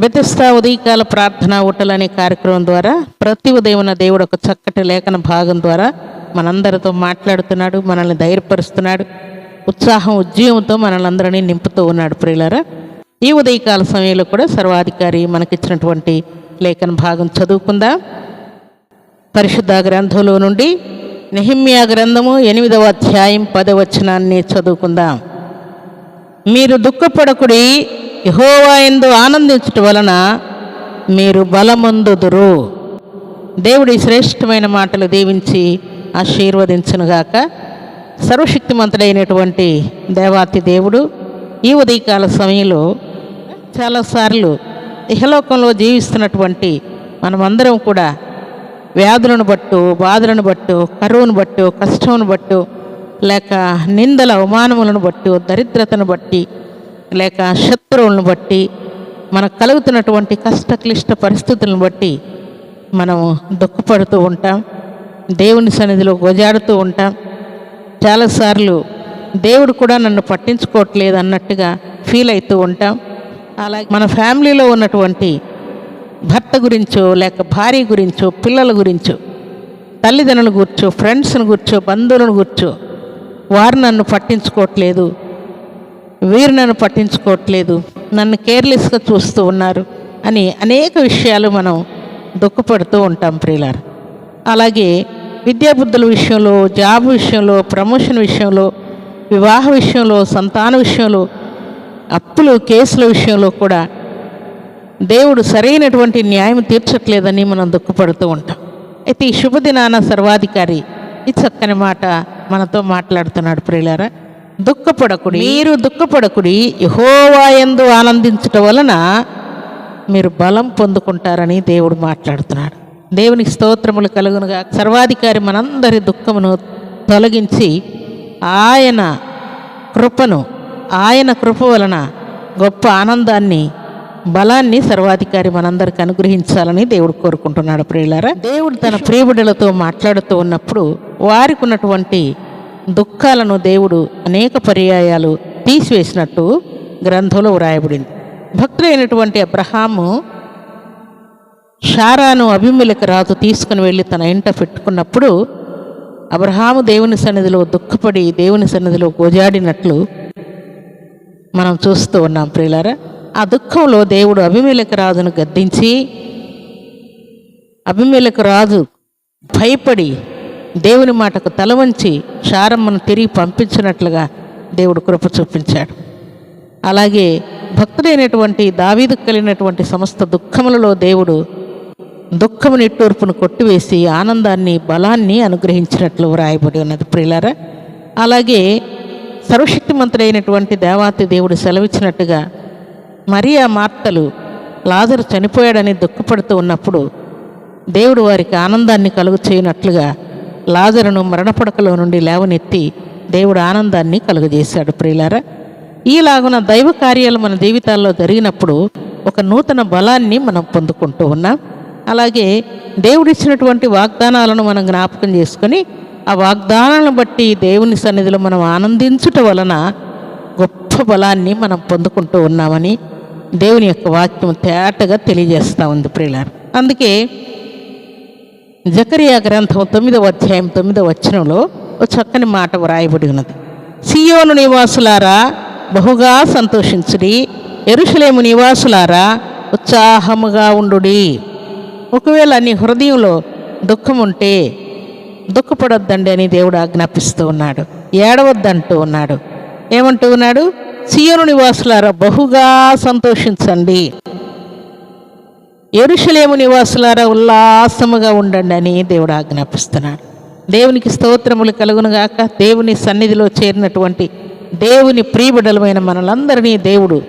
బెతిస్తా ఉదయకాల ప్రార్థన ఊటలు అనే కార్యక్రమం ద్వారా ప్రతి ఉదయం దేవుడు ఒక చక్కటి లేఖన భాగం ద్వారా మనందరితో మాట్లాడుతున్నాడు మనల్ని ధైర్యపరుస్తున్నాడు ఉత్సాహం ఉద్యమంతో మనల్ని నింపుతూ ఉన్నాడు ప్రియులరా. ఈ ఉదయకాల సమయంలో కూడా సర్వాధికారి మనకిచ్చినటువంటి లేఖన భాగం చదువుకుందాం. పరిశుద్ధ గ్రంథంలో నుండి నెహిమ్యా గ్రంథము ఎనిమిదవ అధ్యాయం పదవచనాన్ని చదువుకుందాం. మీరు దుఃఖపడకుడి యహోవా ఎందు ఆనందించుట వలన మీరు బలమందుదురు. దేవుడి శ్రేష్టమైన మాటలు దీవించి ఆశీర్వదించునుగాక. సర్వశక్తిమంతుడైనటువంటి దేవాతి దేవుడు ఈ ఉదయకాల సమయంలో చాలాసార్లు ఇహలోకంలో జీవిస్తున్నటువంటి మనమందరం కూడా వ్యాధులను బట్టు బాధలను బట్టు కరువును బట్టు కష్టమును బట్టు లేక నిందల అవమానములను బట్టు దరిద్రతను బట్టి లేక శత్రువులను బట్టి మనకు కలుగుతున్నటువంటి కష్ట క్లిష్ట పరిస్థితులను బట్టి మనం దుఃఖపడుతూ ఉంటాం దేవుని సన్నిధిలో గొజాడుతూ ఉంటాం. చాలాసార్లు దేవుడు కూడా నన్ను పట్టించుకోవట్లేదు అన్నట్టుగా ఫీల్ అవుతూ ఉంటాం. అలాగే మన ఫ్యామిలీలో ఉన్నటువంటి భర్త గురించో లేక భార్య గురించో పిల్లల గురించో తల్లిదండ్రుల కూర్చో ఫ్రెండ్స్ని కూర్చో బంధువులను కూర్చో వారు నన్ను పట్టించుకోవట్లేదు. వీరు నన్ను పట్టించుకోవట్లేదు నన్ను కేర్లెస్గా చూస్తూ ఉన్నారు అని అనేక విషయాలు మనం దుఃఖపడుతూ ఉంటాం ప్రియులారు. అలాగే విద్యాబుద్ధుల విషయంలో జాబ్ విషయంలో ప్రమోషన్ విషయంలో వివాహ విషయంలో సంతాన విషయంలో అప్పులు కేసుల విషయంలో కూడా దేవుడు సరైనటువంటి న్యాయం తీర్చట్లేదని మనం దుఃఖపడుతూ ఉంటాం. అయితే ఈ శుభదినాన సర్వాధికారి ఈ చక్కని మాట మనతో మాట్లాడుతున్నాడు ప్రియులారా. దుఃఖపడకుడి. మీరు దుఃఖపడకుడి యహోవాయందు ఆనందించట వలన మీరు బలం పొందుకుంటారని దేవుడు మాట్లాడుతున్నాడు. దేవునికి స్తోత్రములు కలుగునుగా. సర్వాధికారి మనందరి దుఃఖమును తొలగించి ఆయన కృపను ఆయన కృప వలన గొప్ప ఆనందాన్ని బలాన్ని సర్వాధికారి మనందరికి అనుగ్రహించాలని దేవుడు కోరుకుంటున్నాడు ప్రియులారా. దేవుడు తన ప్రియబిడలతో మాట్లాడుతూ ఉన్నప్పుడు వారికి ఉన్నటువంటి దుఃఖాలను దేవుడు అనేక పర్యాయాలు తీసివేసినట్టు గ్రంథంలో వ్రాయబడింది. భక్తులైనటువంటి అబ్రహాము షారాను అభిమేలకు రాజు తీసుకుని వెళ్ళి తన ఇంట పెట్టుకున్నప్పుడు అబ్రహాము దేవుని సన్నిధిలో దుఃఖపడి దేవుని సన్నిధిలో గోజాడినట్లు మనం చూస్తూ ఉన్నాం ప్రియులారా. ఆ దుఃఖంలో దేవుడు అభిమేలకు రాజును గద్దించి అభిమేలకు రాజు భయపడి దేవుని మాటకు తల వంచి శారమ్మను తిరిగి పంపించినట్లుగా దేవుడు కృప చూపించాడు. అలాగే భక్తుడైనటువంటి దావీదు కలిగినటువంటి సమస్త దుఃఖములలో దేవుడు దుఃఖము నిట్టూర్పును కొట్టివేసి ఆనందాన్ని బలాన్ని అనుగ్రహించినట్లు వ్రాయబడి ఉన్నది ప్రియులారా. అలాగే సర్వశక్తిమంతుడైనటువంటి దేవాతి దేవుడు సెలవిచ్చినట్టుగా మరియా మార్తలు లాజరు చనిపోయాడని దుఃఖపడుతూ ఉన్నప్పుడు దేవుడు వారికి ఆనందాన్ని కలుగు చేయనట్లుగా లాజరును మరణపడకలో నుండి లేవనెత్తి దేవుడు ఆనందాన్ని కలుగజేశాడు. ప్రియులారా ఈలాగున దైవ కార్యాలు మన జీవితాల్లో జరిగినప్పుడు ఒక నూతన బలాన్ని మనం పొందుకుంటూ ఉన్నాం. అలాగే దేవుడిచ్చినటువంటి వాగ్దానాలను మనం జ్ఞాపకం చేసుకొని ఆ వాగ్దానాలను బట్టి దేవుని సన్నిధిలో మనం ఆనందించుట వలన గొప్ప బలాన్ని మనం పొందుకుంటూ ఉన్నామని దేవుని యొక్క వాక్యం తేటగా తెలియజేస్తూ ఉంది ప్రియులారు. అందుకే జకరియా గ్రంథం తొమ్మిదవ అధ్యాయం తొమ్మిదవ వచనంలో ఒక చక్కని మాట వ్రాయబడి ఉన్నది. సియోను నివాసులారా బహుగా సంతోషించుడి. ఎరుషలేము నివాసులారా ఉత్సాహముగా ఉండు ఒకవేళ నీ హృదయంలో దుఃఖం ఉంటే దుఃఖపడొద్దండి అని దేవుడు ఆజ్ఞాపిస్తూ ఉన్నాడు. ఏడవద్దంటూ ఉన్నాడు. ఏమంటూ ఉన్నాడు? సియోను నివాసులారా బహుగా సంతోషించండి. ఎరుషలేము నివాసులారా ఉల్లాసముగా ఉండండి అని దేవుడు ఆజ్ఞాపిస్తున్నాడు. దేవునికి స్తోత్రములు కలుగునుగాక దేవుని సన్నిధిలో చేరినటువంటి దేవుని ప్రియబిడలమైన మనలందరినీ దేవుడు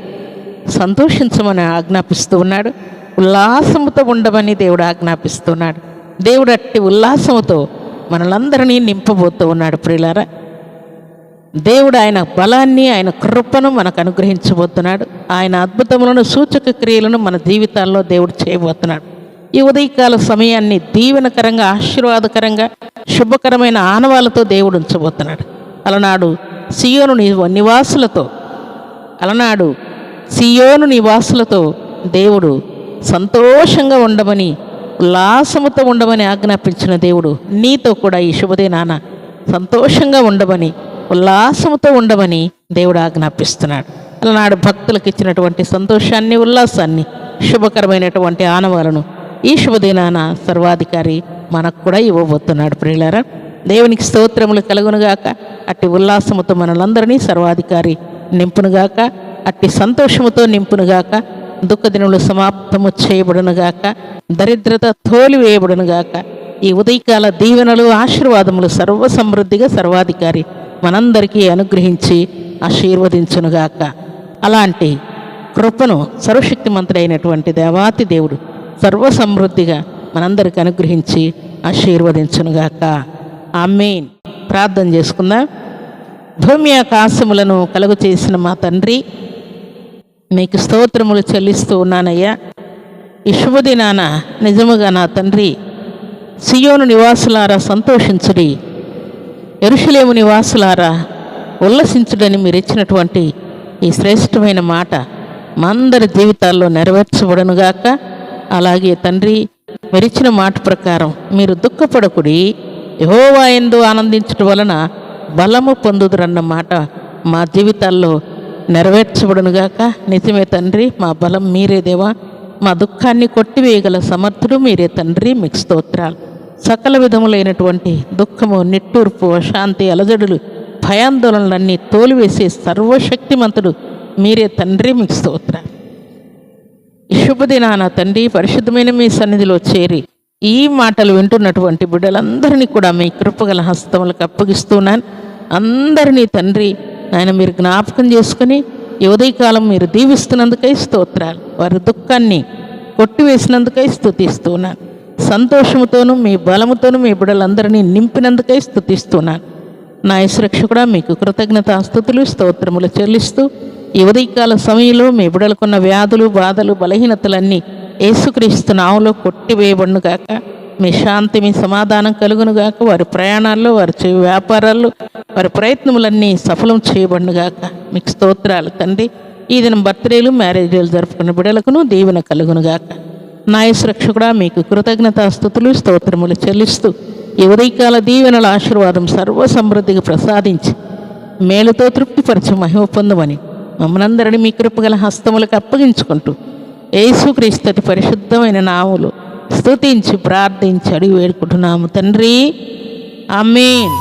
సంతోషించమని ఆజ్ఞాపిస్తూ ఉన్నాడు. ఉల్లాసముతో ఉండమని దేవుడు ఆజ్ఞాపిస్తున్నాడు. దేవుడు అట్టి ఉల్లాసముతో మనలందరినీ నింపబోతూ ఉన్నాడు ప్రియులారా. దేవుడు ఆయన బలాన్ని ఆయన కృపను మనకు అనుగ్రహించబోతున్నాడు. ఆయన అద్భుతములను సూచక క్రియలను మన జీవితాల్లో దేవుడు చేయబోతున్నాడు. ఈ ఉదయకాల సమయాన్ని దీవెనకరంగా ఆశీర్వాదకరంగా శుభకరమైన ఆనవాలతో దేవుడు ఉంచబోతున్నాడు. అలనాడు సియోను నివాసులతో అలనాడు సియోను నివాసులతో దేవుడు సంతోషంగా ఉండమని ఉల్లాసముతో ఉండమని ఆజ్ఞాపించిన దేవుడు నీతో కూడా ఈ శుభదే నాన్న సంతోషంగా ఉండమని ఉల్లాసముతో ఉండమని దేవుడు ఆజ్ఞాపిస్తున్నాడు. అలనాడు భక్తులకు ఇచ్చినటువంటి సంతోషాన్ని ఉల్లాసాన్ని శుభకరమైనటువంటి ఆనవాలను ఈ శుభదినాన సర్వాధికారి మనకు కూడా ఇవ్వబోతున్నాడు ప్రియులారా. దేవునికి స్తోత్రములు కలుగునుగాక. అట్టి ఉల్లాసముతో మనలందరినీ సర్వాధికారి నింపునుగాక. అట్టి సంతోషముతో నింపునుగాక. దుఃఖదినములు సమాప్తము చేయబడునుగాక. దరిద్రత తోలివేయబడునుగాక ఈ ఉదయకాల దీవెనలు ఆశీర్వాదములు సర్వ సమృద్ధిగా సర్వాధికారి మనందరికీ అనుగ్రహించి ఆశీర్వదించునుగాక. అలాంటి కృపను సర్వశక్తిమంతుడైనటువంటి దేవాతి దేవుడు సర్వసమృద్ధిగా మనందరికి అనుగ్రహించి ఆశీర్వదించునుగాక. ఆమెన్. ప్రార్థన చేసుకుందాం. భూమి ఆకాశములను కలుగు చేసిన మా తండ్రి మీకు స్తోత్రములు చెల్లిస్తూ ఉన్నానయ్యా. ఈ శుభదినాన నిజముగా నా తండ్రి సియోను నివాసులారా సంతోషించుడి. ఎరుషులేము నివాసులారా ఉల్లసించుడని మీరు ఇచ్చినటువంటి ఈ శ్రేష్టమైన మాట మందరి జీవితాల్లో నెరవేర్చబడనుగాక. అలాగే తండ్రి మీరిచ్చిన మాట ప్రకారం మీరు దుఃఖపడకుడి. యహోవా ఎందు ఆనందించడం వలన బలము పొందుదురన్న మాట మా జీవితాల్లో నెరవేర్చబడునుగాక. నిజమే తండ్రి మా బలం మీరే దేవా. మా దుఃఖాన్ని కొట్టివేయగల సమర్థుడు మీరే తండ్రి. మీకు స్తోత్రాలు. సకల విధములైనటువంటి దుఃఖము నిట్టూర్పు అశాంతి అలజడులు భయాందోళనలన్నీ తోలివేసే సర్వశక్తిమంతుడు మీరే తండ్రి మీకు స్తోత్ర. శుభదినాన తండ్రి పరిశుద్ధమైన మీ సన్నిధిలో చేరి ఈ మాటలు వింటున్నటువంటి బిడ్డలందరినీ కూడా మీ కృపగల హస్తములకు అప్పగిస్తున్నాను. అందరినీ తండ్రి ఆయన మీరు జ్ఞాపకం చేసుకుని ఈ ఉదయకాలం మీరు దీవిస్తున్నందుకై స్తోత్రాలు. వారి దుఃఖాన్ని కొట్టివేసినందుకై స్థుతిస్తున్నాను సంతోషముతోనూ మీ బలముతోనూ మీ బిడ్డలందరినీ నింపినందుకై స్థుతిస్తున్నాను నా యశ్రక్షకుడా మీకు కృతజ్ఞతాస్థుతులు స్తోత్రములు చెల్లిస్తూ ఈ ఉదయకాల సమయంలో మీ బిడలకున్న వ్యాధులు బాధలు బలహీనతలన్నీ యేసుక్రీస్తు నావులో కొట్టివేయబడునుగాక. మీ శాంతి మీ సమాధానం కలుగునుగాక. వారి ప్రయాణాల్లో వారి చే వ్యాపారాల్లో వారి ప్రయత్నములన్నీ సఫలం చేయబడునుగాక. మీకు స్తోత్రాలు తండ్రి. ఈ దినం బర్త్డేలు మ్యారేజీలు జరుపుకున్న బిడలకును దీవెన కలుగునుగాక. నాయసురక్షకుడా మీకు కృతజ్ఞత స్థుతులు స్తోత్రములు చెల్లిస్తూ ఈ ఉదయకాల దీవెనల ఆశీర్వాదం సర్వ సమృద్ధిగా ప్రసాదించి మేలుతో తృప్తిపరచు మహిమ పొందమని మమ్మనందరిని మీ కృపగల హస్తములకు అప్పగించుకుంటూ యేసుక్రీస్తుటి పరిశుద్ధమైన నాములు స్తుతించి ప్రార్థించి అడిగి వేడుకుంటున్నాము. తండ్రి ఆమేన్.